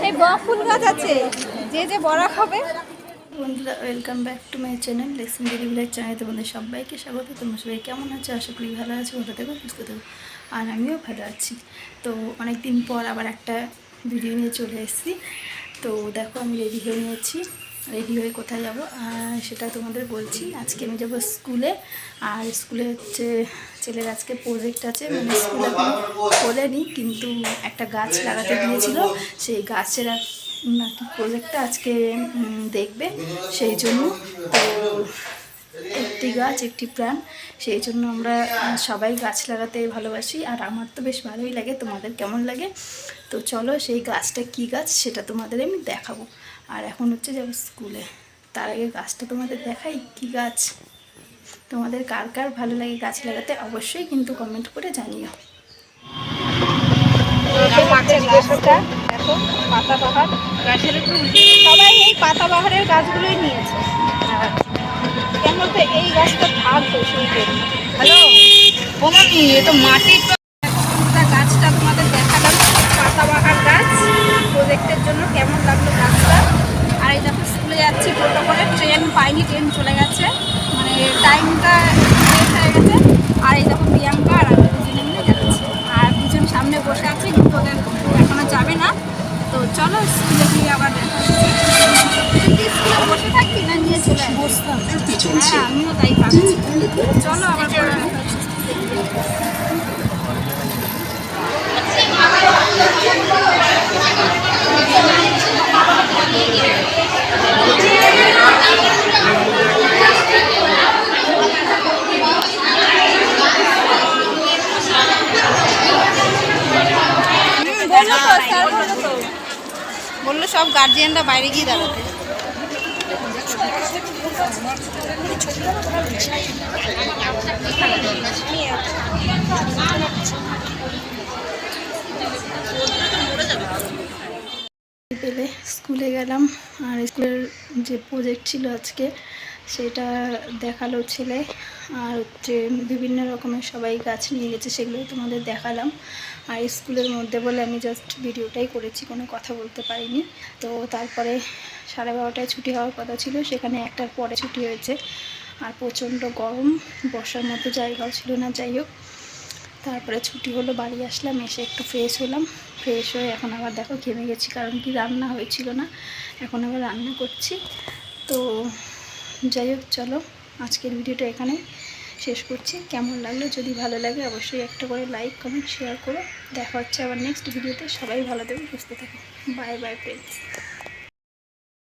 সেই বকুল গাছ আছে। যে যে বড়া খাবে। বন্ধুরা welcome back to my channel lesson daily village চ্যানেলে তোমাদের সবাইকে স্বাগত। তোমরা সবাই কেমন আছো? আশা করি ভালো আছো, ভালো থেকো, সুস্থ থেকো। আর আমিও ভালো আছি। তো অনেক দিন পর আবার একটা ভিডিও নিয়ে চলে এসেছি। তো দেখো, আমি রেডি হয়ে নিয়েছি। রেডি হয়ে কোথায় যাব? সেটা তোমাদের বলছি। আজকে আমি যাব স্কুলে। আর স্কুলে হচ্ছে ছেলের আজকে প্রজেক্ট আছে। মানে স্কুলে এখনও খোলেনি, কিন্তু একটা গাছ লাগাতে দিয়েছিল। সেই গাছের নাকি প্রজেক্টটা আজকে দেখবে। সেই জন্য তো একটি গাছ, একটি প্রাণ। সেই জন্য আমরা সবাই গাছ লাগাতে ভালোবাসি। আর আমার তো বেশ ভালোই লাগে। তোমাদের কেমন লাগে? তো চলো সেই গাছটা কি গাছ সেটা তোমাদের আমি দেখাবো। আর এখন হচ্ছে যাব স্কুলে। তার আগে গাছটা তোমাদের দেখাই কি গাছ। তোমাদের কার কার ভালো লাগে গাছ লাগাতে অবশ্যই কিন্তু কমেন্ট করে জানিও। পাতা বাহার? গাছের সবাই এই পাতা বাহারের গাছগুলোই নিয়েছে। গাছটা থাকতো সেই জন্য হ্যালো মামি এ তো মাটির। গাছটা তোমাদের দেখালাম পাতা বাহার গাছ। প্রজেক্টের জন্য কেমন লাগল গাছটা? আর এই দেখো স্কুলে যাচ্ছি টোটো করে ট্রেন পাইনি ট্রেন চলে গেছে। মানে টাইমটা লেট হয়ে গেছে। আর এই দেখো প্রিয়াঙ্কা আর আমি দুজনে মিলে যাচ্ছি। আর দুজন সামনে বসে আছে কিন্তু ওদের এখনও যাবে না। তো চলো স্কুলে গিয়ে আবার দেখা স্কুলে বসে বলল তো স্যার বলল তো বলল সব গার্জিয়ানরা বাইরে গিয়ে দাঁড়াতে পেলে স্কুলে গেলাম আর স্কুলের যে প্রজেক্ট ছিল আজকে সেটা দেখাল ছেলে আর হচ্ছে বিভিন্ন রকমের সবাই গাছ নিয়ে গেছে সেগুলো তোমাদের দেখালাম। আর স্কুলের মধ্যে বলে আমি জাস্ট ভিডিওটাই করেছি, কোনো কথা বলতে পারিনি। তো তারপরে সাড়ে বারোটায় ছুটি হওয়ার কথা ছিল, সেখানে একটার পরে ছুটি হয়েছে। আর প্রচণ্ড গরম বসার মতো জায়গাও ছিল না, যাই হোক। তারপরে ছুটি হলো, বাড়ি আসলাম, এসে একটু ফ্রেশ হলাম। ফ্রেশ হয়ে এখন আবার দেখো ঘেমে গেছি, কারণ কি রান্না হয়েছিল না। এখন আবার রান্না করছি। তো যাই হোক, চলো আজকের ভিডিওটা এখানে শেষ করছি। কেমন লাগল, যদি ভালো লাগে অবশ্যই একটা করে লাইক কমেন্ট শেয়ার করো। দেখা হচ্ছে আবার নেক্সট ভিডিওতে। সবাই ভালো থাকবে সুস্থ থাকো। Bye bye friends